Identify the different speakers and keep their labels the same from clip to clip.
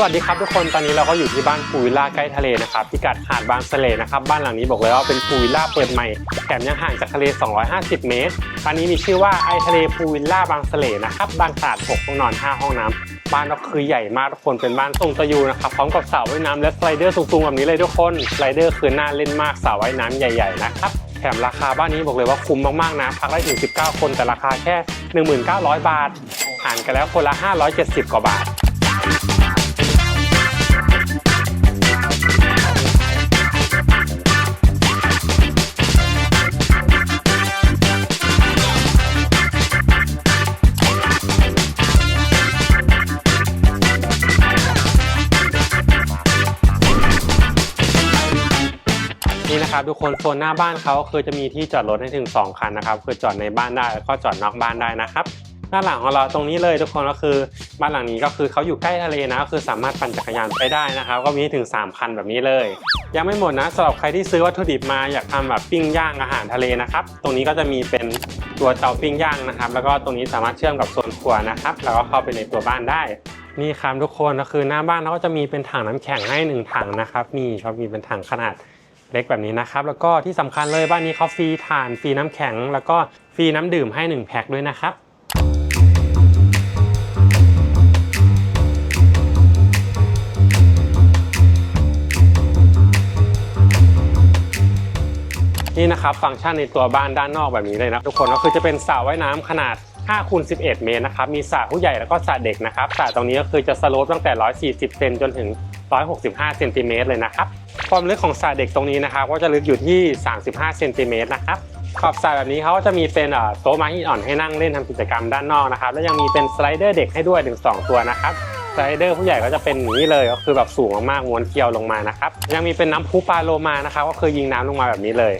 Speaker 1: สวัสดีครับทุกคนตอนนี้เราก็อยู่ที่บ้านพูวิลล่าใกล้ทะเลนะครับพิกัดหาดบางสะเลนะครับบ้านหลังนี้บอกเลยว่าเป็นพูวิลล่าเปิดใหม่แถมยังห่างจากทะเล 250 เมตรบ้านนี้มีชื่อว่าไอทะเลพูวิลล่าบางสะเลนะครับบานขนาด6ห้องนอน 5 ห้องน้ำบ้านก็คือใหญ่มากทุกคนเป็นบ้านทรงตะยูนะครับพร้อมกับเสระว่ายน้ำและสไลเดอร์สูงๆแบบนี้เลยทุกคนสไลเดอร์คือน่าเล่นมากเสระว่ายน้ำใหญ่ๆนะครับแถมราคาบ้านนี้บอกเลยว่าคุ้มมากๆนะพักได้ถึง 19 คนแต่ราคาแค่ 1900 บาทหารกันแล้วคนละ 570 กว่าบาท นี่นะครับทุกคนโซนหน้าบ้านเขาคือจะมีที่จอดรถให้ถึง 2 คันนะครับคือจอดในบ้านได้แล้วก็จอดนอกบ้านได้นะครับด้านหลังของเราตรงนี้เลยทุกคนก็คือบ้านหลังนี้ก็คือเขาอยู่ใกล้ทะเลนะก็คือสามารถปั่นจักรยานไปได้นะครับ ก็มีถึง 3 คันแบบนี้เลย ยังไม่หมดนะสำหรับใครที่ซื้อวัตถุดิบมาอยากทำแบบปิ้งย่างอาหารทะเลนะครับ ตรงนี้ก็จะมีเป็นตัวเตาปิ้งย่างนะครับ แล้วก็ตรงนี้สามารถเชื่อมกับโซนครัวนะครับ แล้วก็เข้าไปในตัวบ้านได้นี่ครับทุกคนก็คือหน้าบ้านเขาก็จะมีเป็นถังน้ำแข็งให้หนึ่งถังนะครับนี่เขามีเป็นถังขนาด เล็กแบบนี้นะครับ แล้วก็ที่สำคัญเลยบ้านนี้เขาฟรีถ่านฟรีน้ำแข็ง แล้วก็ฟรีน้ำดื่มให้ 1 แพ็คด้วยนะครับนี่นะครับฟังก์ชันในตัวบ้านด้านนอกแบบนี้เลยนะทุกคนก็คือจะเป็นสระว่ายน้ำขนาด5คูณ11 เมตรนะครับมีสระผู้ใหญ่แล้วก็สระเด็กนะครับสระตรงนี้ก็คือจะสโลปตั้งแต่ 140 เซนจนถึง 165 เซนติเมตรเลยนะครับ ความลึกของสระเด็กตรงนี้นะครับก็จะลึกอยู่ที่ 35เซนติเมตรนะครับขอบสระแบบนี้เขาก็จะมีเป็นโต๊ะไม้หินอ่อนให้นั่งเล่นทำกิจกรรมด้านนอกนะครับแล้วยังมีเป็นสไลเดอร์เด็กให้ด้วยถึง2ตัวนะครับสไลเดอร์ผู้ใหญ่ก็จะเป็นนี้เลยก็คือแบบสูงมากๆม้วนเกลียวลงมานะครับยังมีเป็นน้ำพุปลาโลมานะครับก็คือยิงน้ำลงมาแบบนี้เลย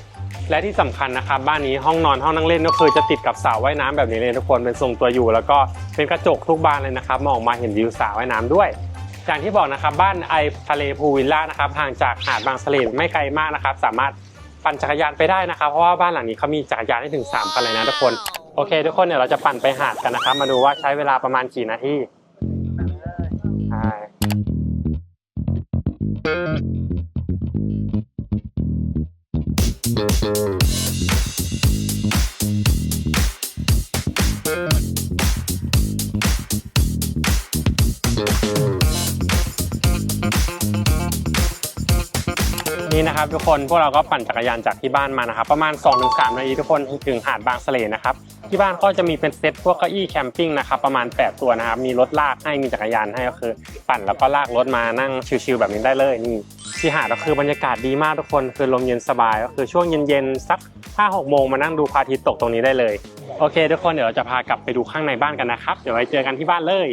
Speaker 1: และที่สำคัญนะครับบ้านนี้ห้องนอนห้องนั่งเล่นก็คือจะติดกับสระว่ายน้ำแบบนี้เลยทุกคนเป็นทรงตัวอยู่ แล้วก็เป็นกระจกทุกบานเลยนะครับมองออกมาเห็นวิวสระว่ายน้ำด้วย อย่างที่บอกนะครับบ้านไอทะเลพูวิลล่านะครับห่างจากหาดบางสะเลไม่ไกลมากนะครับ สามารถปั่นจักรยานไปได้นะครับ เพราะว่าบ้านหลังนี้เขามีจักรยานให้ถึง3คันเลยนะทุกคน โอเค ทุกคนเดี๋ยวเราจะปั่นไปหาดกันนะครับ มาดูว่าใช้เวลาประมาณกี่นาที นี่นะครับทุกคนพวกเราก็ปั่นจักรยานจากที่บ้านมานะครับ ประมาณ 2-3นาทีทุกคนถึงหาดบางสะเลนะครับที่บ้านก็จะมีเป็นเซตพวกเก้าอี้แคมปิ้งนะครับประมาณ 8 ตัวนะครับมีรถลากให้มีจักรยานให้ก็คือ ปั่นแล้วก็ลากรถมานั่งชิลๆแบบนี้ได้เลยนี่ที่หาดก็คือบรรยากาศดีมากทุกคนคือลมเย็นสบายก็คือช่วงเย็นๆสัก5-6โมงมานั่งดูพระอาทิตย์ตกตรงนี้ได้เลยโอเค ทุกคนเดี๋ยวเราจะพากลับไปดูข้างในบ้านกันนะครับเดี๋ยวไว้เจอกันที่บ้านเลย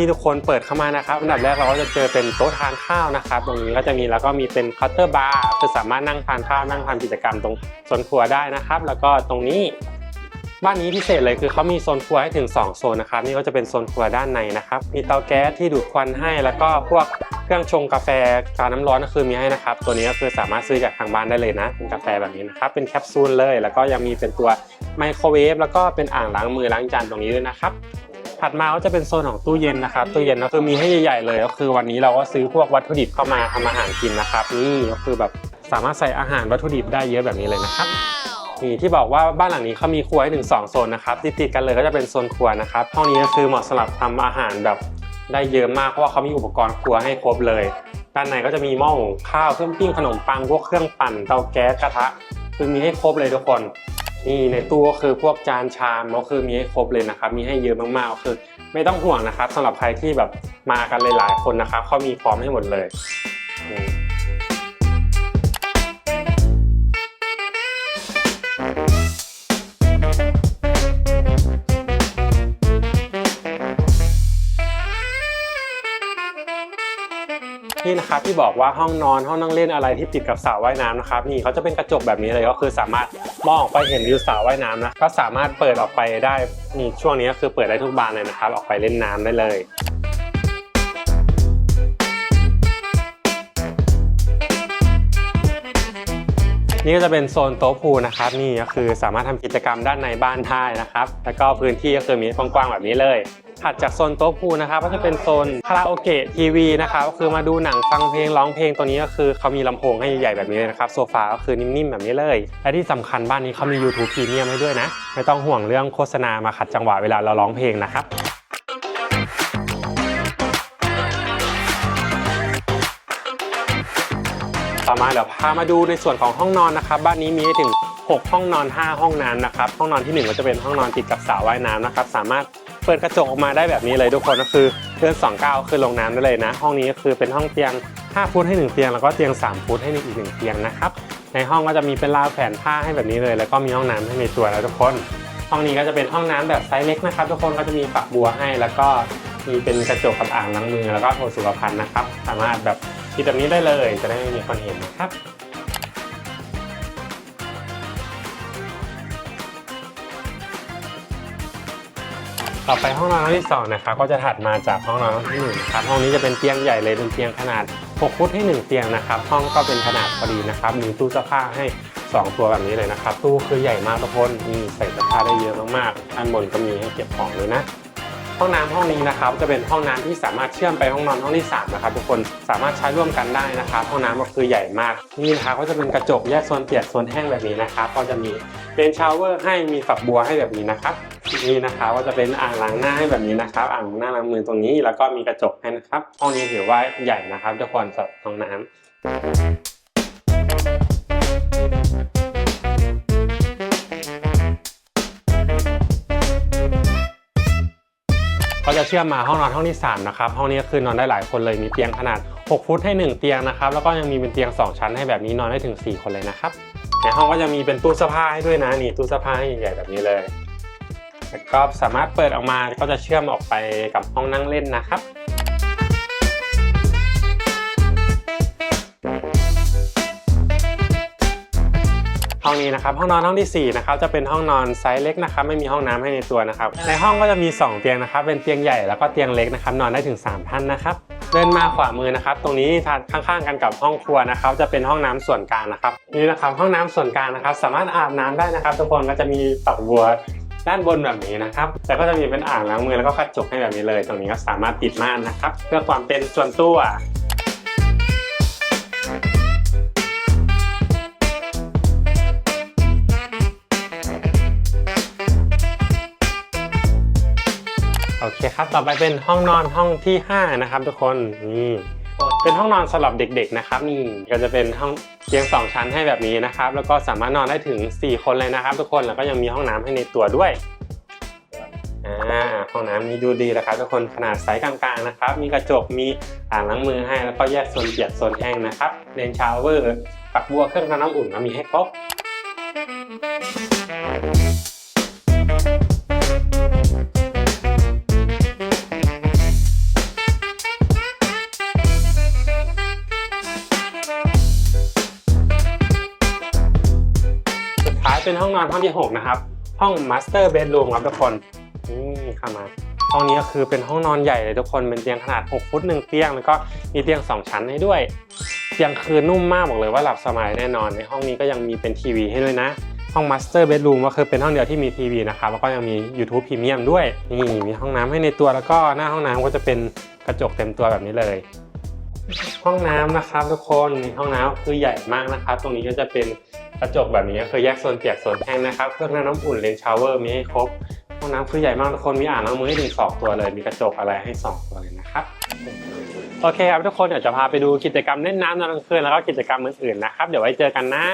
Speaker 1: ี่ทุกคนเปิดเข้ามานะครับอันดับแรกเราก็จะเจอเป็นโต๊ะทานข้าวนะครับ ตรงนี้ก็จะมีแล้วก็มีเป็นคัตเตอร์บาร์คือสามารถนั่งทานข้าวนั่งทำกิจกรรมตรงโซนครัวได้นะครับ แล้วก็ตรงนี้บ้านนี้พิเศษเลยคือเขามีโซนครัวให้ถึง 2 โซนนะครับนี่ก็จะเป็นโซนครัวด้านในนะครับมีเตาแก๊สที่ดูดควันให้แล้วก็พวกเครื่องชงกาแฟกาน้ำร้อนก็คือมีให้นะครับ ตัวนี้ก็คือสามารถซื้อจากทางบ้านได้เลยนะเป็นกาแฟแบบนี้นะครับเป็นแคปซูลเลย แล้วก็ยังมีเป็นตัวไมโครเวฟแล้วก็เป็นอ่างล้างมือล้างจานตรงนี้ด้วยนะครับ ถัดมาก็จะเป็นโซนของตู้เย็นนะครับตู้เย็นก็คือมีให้ใหญ่ๆเลยก็คือวันนี้เราก็ซื้อพวกวัตถุดิบเข้ามาทำอาหารกินนะครับนี่ก็คือแบบสามารถใส่อาหารวัตถุดิบได้เยอะแบบนี้เลยนะครับนี่ที่บอกว่าบ้านหลังนี้เขามีครัวให้ถึง2โซนนะครับติดๆกันเลยก็จะเป็นโซนครัวนะครับห้องนี้ก็คือเหมาะสำหรับทำอาหารแบบได้เยอะมากเพราะว่าเขามีอุปกรณ์ครัวให้ครบเลย ด้านในก็จะมีหม้อหุงข้าวเครื่องปิ้งขนมปังพวกเครื่องปั่นเตาแก๊สกระทะคือมีให้ครบเลยทุกคน นี่ในตู้ก็คือพวกจานชามก็คือมีให้ครบเลยนะครับ มีให้เยอะมากๆก็คือ ไม่ต้องห่วงนะครับสำหรับใครที่แบบมากันหลายๆคนนะครับเขามีพร้อมให้หมดเลยนี่นะครับที่บอกว่าห้องนอนห้องนั่งเล่นอะไรที่ติดกับสระว่ายน้ำนะครับนี่เขาจะเป็นกระจกแบบนี้เลยก็คือสามารถ มองออกไปเห็นวิวสาวว่ายน้ำนะก็สามารถเปิดออกไปได้นี่ช่วงนี้ก็คือเปิดได้ทุกบานเลยนะครับ ออกไปเล่นน้ำได้เลยนี่ก็จะเป็นโซนโต๊ะพูนะครับนี่ก็คือสามารถทำกิจกรรมด้านในบ้านได้นะครับ แล้วก็พื้นที่ก็คือมีกว้างๆแบบนี้เลย ถัดจากโซนโต๊ะพูนะครับก็จะเป็นโซนคาราโอเกะทีวีนะครับก็คือมาดูหนังฟังเพลงร้องเพลงตัวนี้ก็คือเขามีลำโพงให้ใหญ่ๆแบบนี้เลยนะครับโซฟาก็คือนิ่มๆแบบนี้เลย และที่สำคัญบ้านนี้เขามี YouTube Premium ให้ด้วยนะ ไม่ต้องห่วงเรื่องโฆษณามาขัดจังหวะเวลาเราร้องเพลงนะครับต่อมาเดี๋ยวพามาดูในส่วนของห้องนอนนะครับ บ้านนี้มีให้ถึง 6 ห้องนอน 5 ห้องน้ำนะครับ ห้องนอนที่ 1 ก็จะเป็นห้องนอนติดกับสระว่ายน้ำนะครับ สามารถ เปิดกระจกออกมาได้แบบนี้เลยทุกคนก็คือเดิน2ก้าวคือลงน้ำได้เลยนะ ห้องนี้ก็คือเป็นห้องเตียง 5 ฟุตให้ 1 เตียง แล้วก็เตียง 3 ฟุตให้อีก1เตียงนะครับ ในห้องก็จะมีเป็นราวแผ่นผ้าให้แบบนี้เลย แล้วก็มีห้องน้ำให้ในตัวแล้วทุกคน ห้องนี้ก็จะเป็นห้องน้ำแบบไซส์เล็กนะครับ ทุกคนก็จะมีฝักบัวให้ แล้วก็มีเป็นกระจกกับอ่างล้างมือ แล้วก็โถสุขภัณฑ์นะครับ สามารถแบบคิดแบบนี้ได้เลย จะได้ไม่มีคนเห็นนะครับ ต่อไปห้องนอนที่สองนะครับก็จะถัดมาจากห้องนอนที่หนึ่งครับห้องนี้จะเป็นเตียงใหญ่เลยเป็นเตียงขนาด 6 ฟุตให้ 1 เตียงนะครับ ห้องก็เป็นขนาดพอดีนะครับมีตู้เสื้อผ้าให้ 2 ตัวแบบนี้เลยนะครับ ตู้คือใหญ่มากทุกคนมีใส่เสื้อผ้าได้เยอะมากๆด้านบนก็มีให้เก็บของเลยนะ ห้องน้ำห้องนี้นะครับจะเป็นห้องน้ำที่สามารถเชื่อมไปห้องนอนห้องที่3นะครับทุกคนสามารถใช้ร่วมกันได้นะครับ ห้องน้ำก็คือใหญ่มากนี่นะครับก็จะเป็นกระจกแยกโซนเปียกโซนแห้งแบบนี้นะครับก็จะมีเป็นชาวเวอร์ให้มีฝักบัวให้แบบนี้นะครับนี่นะครับก็จะเป็นอ่างล้างหน้าให้แบบนี้นะครับ อ่างล้างหน้าล้างมือตรงนี้แล้วก็มีกระจกให้นะครับห้องนี้ถือว่าใหญ่นะครับทุกคนสำหรับห้องน้ำ ก็จะเชื่อมมาห้องนอนห้องที่3นะครับห้องนี้ก็คือนอนได้หลายคนเลยมีเตียงขนาด 6 ฟุตให้ 1 เตียงนะครับแล้วก็ยังมีเป็นเตียง 2 ชั้นให้แบบนี้นอนได้ถึง 4 คนเลยนะครับในห้องก็จะมีเป็นตู้เสื้อผ้าให้ด้วยนะนี่ตู้เสื้อผ้าใหญ่ๆแบบนี้เลยแล้วก็สามารถเปิดออกมาก็จะเชื่อมออกไปกับห้องนั่งเล่นนะครับ ห้องนี้นะครับห้องนอนห้องที่4นะครับจะเป็นห้องนอนไซส์เล็กนะครับไม่มีห้องน้ำให้ในตัวนะครับในห้องก็จะมี 2 เตียงนะครับเป็นเตียงใหญ่แล้วก็เตียงเล็กนะครับนอนได้ถึง 3 ท่านนะครับเดินมาขวามือนะครับ ตรงนี้ทางข้างๆกันกับห้องครัวนะครับ จะเป็นห้องน้ำส่วนกลางนะครับนี่นะครับห้องน้ำส่วนกลางนะครับ สามารถอาบน้ำได้นะครับ ทุกคนก็จะมีฝักบัวด้านบนแบบนี้นะครับ แต่ก็จะมีเป็นอ่างล้างมือแล้วก็กระจกให้แบบนี้เลย ตรงนี้ก็สามารถติดม่านนะครับ เพื่อความเป็นส่วนตัว โอเคครับ ต่อไปเป็นห้องนอนห้องที่ 5 นะครับ ทุกคนนี่เป็นห้องนอนสำหรับเด็กๆนะครับนี่ก็จะเป็นห้องเตียง 2 ชั้นให้แบบนี้นะครับ แล้วก็สามารถนอนได้ถึง 4 คนเลยนะครับ ทุกคนแล้วก็ยังมีห้องน้ำให้ในตัวด้วยอ่าห้องน้ำนี้ดูดีนะครับ ทุกคนขนาดไซส์กลางๆนะครับ มีกระจกมีอ่างล้างมือให้แล้วก็แยกโซนเปียกโซนแห้งนะครับเลนชาวเวอร์ฝักบัวเครื่องทำน้ำอุ่นก็มีให้ครบ ห้องที่ 6 นะครับ ห้อง Master Bedroom ครับทุกคนนี่เข้ามาห้องนี้ก็คือเป็นห้องนอนใหญ่เลยทุกคนเป็นเตียงขนาด 6 ฟุต 1 เตียง แล้วก็มีเตียง 2 ชั้นให้ด้วยเตียงคือนุ่มมากบอกเลยว่าหลับสบายแน่นอน ในห้องนี้ก็ยังมีเป็นทีวีให้ด้วยนะ ห้อง Master Bedroom ก็คือเป็นห้องเดียวที่มีทีวีนะครับแล้วก็ยังมี YouTube Premium ด้วยนี่มีห้องน้ำให้ในตัวแล้วก็หน้าห้องน้ำก็จะเป็นกระจกเต็มตัวแบบนี้เลยห้องน้ำนะครับทุกคนนี่ห้องน้ำคือใหญ่มากนะครับ ตรงนี้ก็จะเป็น กระจกแบบนี้ก็คือแยกโซนเปียกโซนแห้งนะครับ เครื่องน้ำอุ่นเลนชาวเวอร์มีให้ครบห้องน้ำคือใหญ่มากทุกคนมีอ่างล้างมือให้ถึงสองตัวเลย มีกระจกอะไรให้สองตัวเลยนะครับโอเคครับทุกคนเดี๋ยวจะพาไปดูกิจกรรมเล่นน้ำตอนกลางคืนแล้วก็กิจกรรมอื่นๆนะครับ เดี๋ยวไว้เจอกันนะ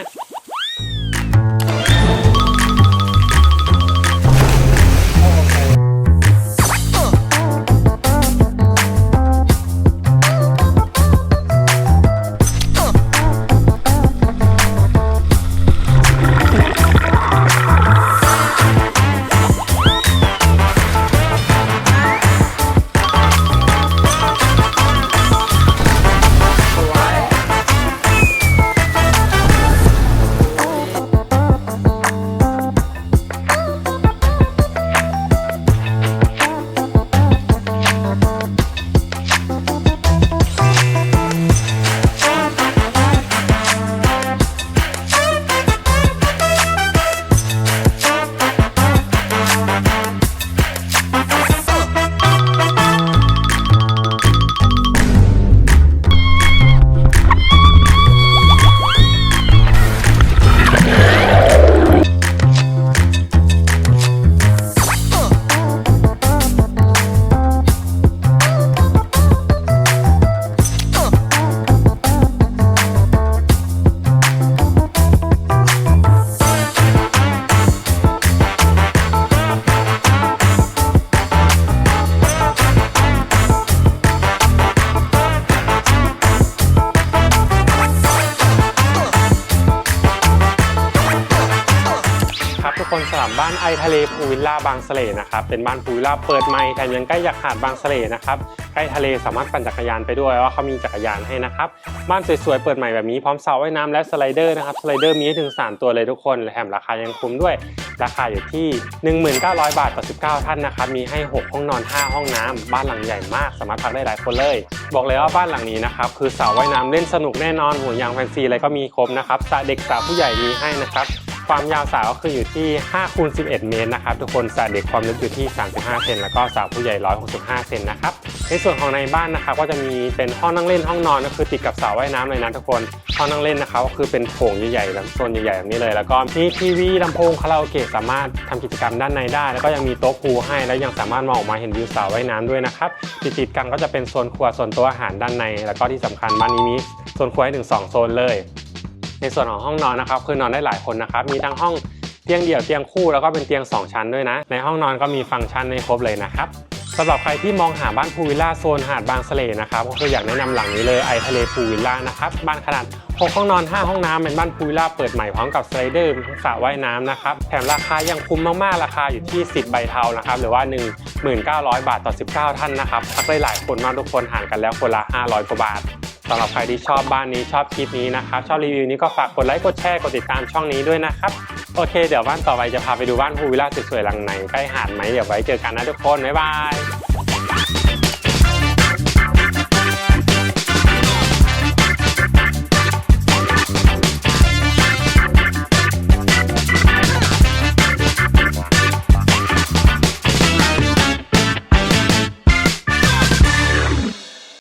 Speaker 1: กคนสำหรับบ้านไอทะเลพูวิลล่าบางเสล่นะครับเป็นบ้านพูวิลล่าเปิดใหม่แถมยังใกล้อยากหาดบางเสล่นะครับใกล้ทะเลสามารถปั่นจักรยานไปด้วยว่าเขามีจักรยานให้นะครับบ้านสวยๆเปิดใหม่แบบนี้พร้อมเสระว่ายน้ำและสไลเดอร์นะครับสไลเดอร์มีให้ถึง 3 ตัวเลยทุกคนแถมราคายังคุ้มด้วย ราคาอยู่ที่ 1900 บาทต่อ 19 ท่านนะครับมีให้ 6 ห้องนอน 5 ห้องน้ำบ้านหลังใหญ่มากสามารถพักได้หลายคนเลย บอกเลยว่าบ้านหลังนี้นะครับคือสระว่ายน้ำเล่นสนุกแน่นอนห่วยางแฟนซีอะไรก็มีครบนะครับสระเด็กสระผู้ใหญ่มีให้นะครับ ความยาวสระก็คืออยู่ที่5คูณ11 เมตรนะครับทุกคนสระเด็กความลึกอยู่ที่ 35 เซนแล้วก็สระผู้ใหญ่ 165 เซนนะครับในส่วนของในบ้านนะครับก็จะมีเป็นห้องนั่งเล่นห้องนอนก็คือติดกับสระว่ายน้ำเลยนะทุกคนห้องนั่งเล่นนะครับก็คือเป็นโถงใหญ่ๆแบบโซนใหญ่ๆแบบนี้เลย แล้วก็มีทีวีลำโพงคาราโอเกะสามารถทำกิจกรรมด้านในได้ แล้วก็ยังมีโต๊ะพูให้แล้วยังสามารถมองออกมาเห็นวิวสระว่ายน้ำด้วยนะครับติดๆกันก็จะเป็นโซนครัวโซนโต๊ะอาหารด้านใน แล้วก็ที่สำคัญบ้านนี้มีโซนครัวให้ถึงสองโซนเลย ในส่วนของห้องนอนนะครับ คือนอนได้หลายคนนะครับ มีทั้งห้องเตียงเดี่ยวเตียงคู่แล้วก็เป็นเตียง 2 ชั้นด้วยนะ ในห้องนอนก็มีฟังก์ชันให้ครบเลยนะครับสำหรับใครที่มองหาบ้านพูลวิลล่าโซนหาดบางเสล่นะครับก็คืออยากแนะนำหลังนี้เลยไอทะเลพูลวิลล่านะครับบ้านขนาด 6 ห้องนอน 5 ห้องน้ำเป็นบ้านพูลวิลล่าเปิดใหม่พร้อมกับสไลเดอร์สระว่ายน้ำนะครับแถมราคายังคุ้มมากๆ ราคาอยู่ที่ 10 ใบเทานะครับหรือว่า 1,900 บาทต่อ 19 ท่านนะครับพักได้หลายคนมากทุกคนห่างกันแล้วคนละ 500กว่าบาท สำหรับใครที่ชอบบ้านนี้ชอบคลิปนี้นะครับชอบรีวิวนี้ก็ฝากกดไลค์กดแชร์กดติดตามช่องนี้ด้วยนะครับโอเค เดี๋ยวบ้านต่อไปจะพาไปดูบ้านภูวิลล่าสวยๆหลังไหนใกล้หาดไหมเดี๋ยวไว้เจอกันนะทุกคนบ๊ายบาย